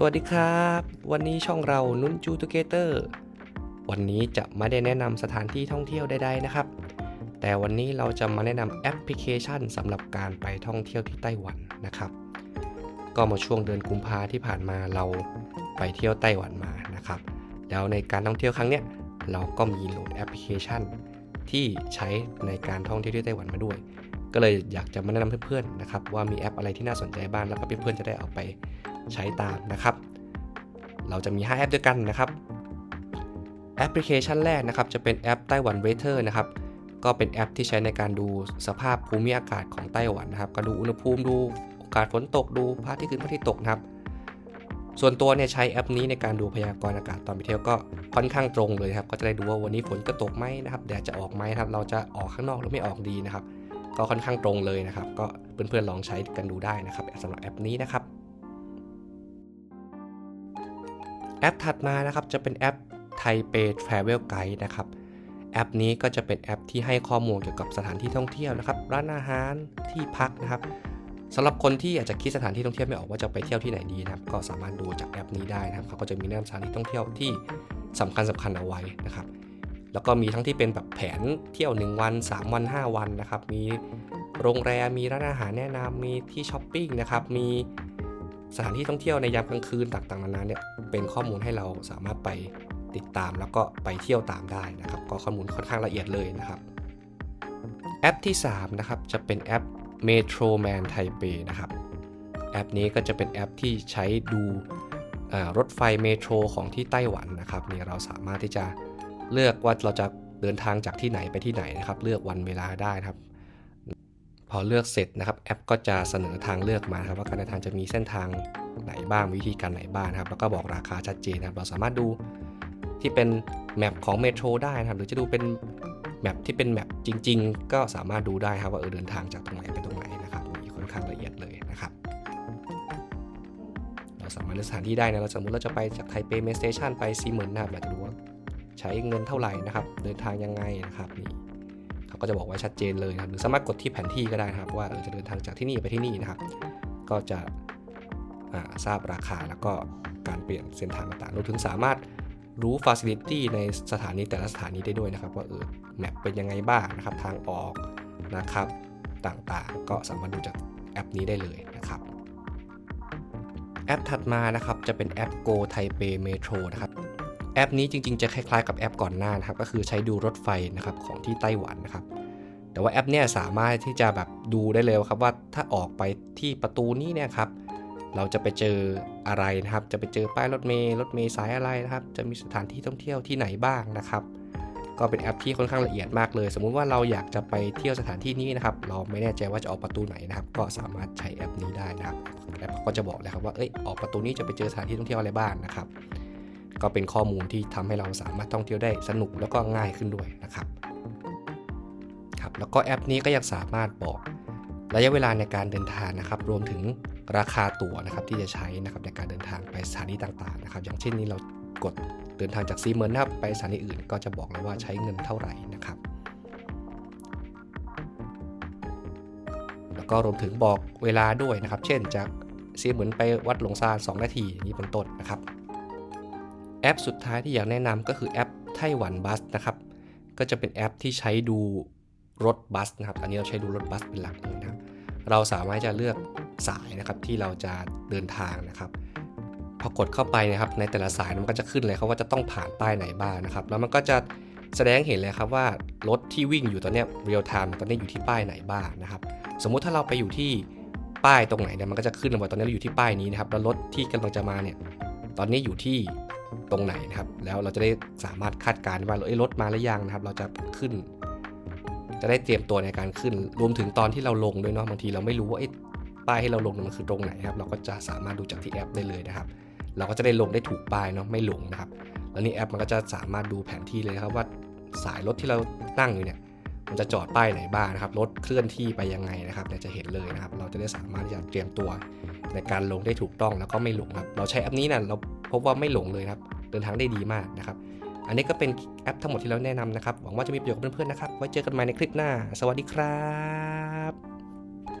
สวัสดีครับ วันนี้ช่องเรานุ่นจูทูเกเตอร์วันนี้จะไม่ได้แนะนำสถานที่ท่องเที่ยวใดๆนะครับ แต่วันนี้เราจะมาแนะนำแอปพลิเคชันสำหรับการไปท่องเที่ยวที่ไต้หวันนะครับ ก็มาช่วงเดือนกุมภาที่ผ่านมาเราไปเที่ยวไต้หวันมานะครับ แล้วในการท่องเที่ยวครั้งเนี้ยเราก็มีโหลดแอปพลิเคชัน ที่ใช้ในการท่องเที่ยวที่ไต้หวันมาด้วย ก็เลยอยากจะมาแนะนำเพื่อนๆนะครับว่ามีแอปอะไรที่น่าสนใจบ้างแล้วก็เพื่อนๆจะได้เอาไปใช้ตามนะครับ เราจะมี 5 แอปด้วยกันนะครับแอปพลิเคชันแรกนะครับจะเป็นแอปไต้หวันเวเทอร์นะครับก็เป็นแอปที่ใช้ในการดูสภาพภูมิอากาศของไต้หวันนะครับ ก็ดูอุณหภูมิดูโอกาสฝนตกดูพระอาทิตย์ขึ้นพระอาทิตย์ตกนะครับ ส่วนตัวเนี่ยใช้แอปนี้ในการดูพยากรณ์อากาศตอนไปเที่ยวก็ค่อนข้างตรงเลยครับ ก็จะได้ดูว่าวันนี้ฝนจะตกไหมนะครับแดดจะออกไหมครับ เราจะออกข้างนอกหรือไม่ออกดีนะครับ ก็ค่อนข้างตรงเลยนะครับ ก็เพื่อนๆลองใช้กันดูได้นะครับสำหรับแอปนี้นะครับ แอปถัดมานะครับจะเป็นแอปไทเป Travel Guide นะครับ แอปนี้ก็จะเป็นแอปที่ให้ข้อมูลเกี่ยวกับสถานที่ท่องเที่ยวนะครับ ร้านอาหารที่พักนะครับสำหรับคนที่อาจจะคิดสถานที่ท่องเที่ยวไม่ออกว่าจะไปเที่ยวที่ไหนดีนะครับ ก็สามารถดูจากแอปนี้ได้นะครับเขาก็จะมีแนะนำสถานที่ท่องเที่ยวที่สำคัญสำคัญเอาไว้นะครับ แล้วก็มีทั้งที่เป็นแบบแผนเที่ยว 1 วัน 3 วัน 5 วันนะครับ มีโรงแรม มีร้านอาหารแนะนำมีที่ช้อปปิ้งนะครับ มีสถานที่ท่องเที่ยวในยามกลางคืนต่างๆนานาเนี่ยเป็นข้อมูลให้เราสามารถไปติดตามแล้วก็ไปเที่ยวตามได้นะครับ ก็ข้อมูลค่อนข้างละเอียดเลยนะครับ แอปที่ 3 นะครับ จะเป็นแอป Metro Man Taipei นะครับแอปนี้ก็จะเป็นแอปที่ใช้ดูรถไฟเมโทรของที่ไต้หวันนะครับนี่เราสามารถที่จะ เลือกว่าเราจะเดินทางจากที่ไหนไปที่ไหนนะครับ เลือกวันเวลาได้นะครับ พอเลือกเสร็จนะครับแอปก็จะเสนอทางเลือกมาครับว่าการเดินทางจะมีเส้นทางไหนบ้างวิธีการไหนบ้างครับแล้วก็บอกราคาชัดเจนนะครับเราสามารถดูที่เป็นแมปของเมโทรได้นะครับหรือจะดูเป็นแมปที่เป็นแมปจริง ๆ ก็สามารถดูได้ครับว่าเออเดินทางจากตรงไหนไปตรงไหนนะครับมีค่อนข้างละเอียดเลยนะครับ เราสามารถเลือกสถานที่ได้นะเราสมมติเราจะไปจากไทเปเมสเตชันไปซีเหมินนะครับอยากจะดูว่า ใช้เงินเท่าไหร่นะครับ เดินทางยังไงนะครับนี่เขาก็จะบอกไว้ชัดเจนเลยนะครับหรือสามารถกดที่แผนที่ก็ได้นะครับ ว่าจะเดินทางจากที่นี่ไปที่นี่นะครับ ก็จะทราบราคาแล้วก็การเปลี่ยนเส้นทางต่างๆรวมถึงสามารถรู้ฟ a ซิลิตี้ในสถานีแต่ละสถานีได้ด้วยนะครับ ว่าเออแมปเป็นยังไงบ้างนะครับ ทางออกนะครับต่างๆ ก็สามารถดูจากแอปนี้ได้เลยนะครับแอปถัดมานะครับจะเป็นแอป Go Taipei Metro นะครับ แอปนี้จริงๆ จะคล้ายๆกับแอปก่อนหน้านะครับ ก็คือใช้ดูรถไฟนะครับของที่ไต้หวันนะครับ แต่ว่าแอปเนี้ยสามารถที่จะแบบดูได้เลยครับว่าถ้าออกไปที่ประตูนี้เนี่ยครับ เราจะไปเจออะไรนะครับ จะไปเจอป้ายรถเมล์รถเมล์สายอะไรนะครับ จะมีสถานที่ท่องเที่ยวที่ไหนบ้างนะครับ ก็เป็นแอปที่ค่อนข้างละเอียดมากเลย สมมุติว่าเราอยากจะไปเที่ยวสถานที่นี้นะครับ เราไม่แน่ใจว่าจะออกประตูไหนนะครับ ก็สามารถใช้แอปนี้ได้นะครับ แอปก็จะบอกเลยครับว่า เอ้ย ออกประตูนี้จะไปเจอสถานที่ท่องเที่ยวอะไรบ้างนะครับ ก็เป็นข้อมูลที่ทำให้เราสามารถท่องเที่ยวได้สนุกแล้วก็ง่ายขึ้นด้วยนะครับครับ แล้วก็แอปนี้ก็ยังสามารถบอกระยะเวลาในการเดินทางนะครับ รวมถึงราคาตั๋วนะครับที่จะใช้นะครับในการเดินทางไปสถานีต่างๆนะครับ อย่างเช่นนี้เรากดเดินทางจากซีเมนนะครับไปสถานีอื่น ก็จะบอกแล้วว่าใช้เงินเท่าไหร่นะครับ แล้วก็รวมถึงบอกเวลาด้วยนะครับ เช่นจากซีเมนไปวัดหลงซาน2นาทีนี้เป็นต้นนะครับ แอปสุดท้ายที่อยากแนะนำก็คือแอปไต้หวันบัสนะครับ ก็จะเป็นแอปที่ใช้ดูรถบัสนะครับ อันนี้เราใช้ดูรถบัสเป็นหลักเลยนะครับ เราสามารถจะเลือกสายนะครับที่เราจะเดินทางนะครับพอกดเข้าไปนะครับ ในแต่ละสายมันก็จะขึ้นเลยครับว่าจะต้องผ่านป้ายไหนบ้างนะครับ แล้วมันก็จะแสดงเห็นเลยครับว่ารถที่วิ่งอยู่ตอนนี้เรียลไทม์ตอนนี้อยู่ที่ป้ายไหนบ้างนะครับ สมมุติถ้าเราไปอยู่ที่ป้ายตรงไหนเนี่ยมันก็จะขึ้นว่าตอนนี้เราอยู่ที่ป้ายนี้นะครับแล้วรถที่กำลังจะมาเนี่ยตอนนี้อยู่ที่ ตรงไหนนะครับ แล้วเราจะได้สามารถคาดการณ์ว่ารถมาหรือยังนะครับ เราจะขึ้น จะได้เตรียมตัวในการขึ้น รวมถึงตอนที่เราลงด้วยเนาะบางทีเราไม่รู้ว่าป้ายให้เราลงมันคือตรงไหนครับ เราก็จะสามารถดูจากที่แอปได้เลยนะครับ เราก็จะได้ลงได้ถูกป้ายเนาะไม่หลงนะครับ แล้วนี่แอปมันก็จะสามารถดูแผนที่เลยครับว่าสายรถที่เรานั่งอยู่เนี่ยมันจะจอดป้ายไหนบ้างนะครับ รถเคลื่อนที่ไปยังไงนะครับเนี่ยจะเห็นเลยนะครับ เราจะได้สามารถที่จะเตรียมตัวในการลงได้ถูกต้องแล้วก็ไม่หลงครับ เราใช้แอปนี้นะเรา พบว่าไม่หลงเลยครับ เดินทางได้ดีมากนะครับ อันนี้ก็เป็นแอปทั้งหมดที่เราแนะนำนะครับ หวังว่าจะมีประโยชน์กับเพื่อนๆนะครับ ไว้เจอกันใหม่ในคลิปหน้า สวัสดีครับ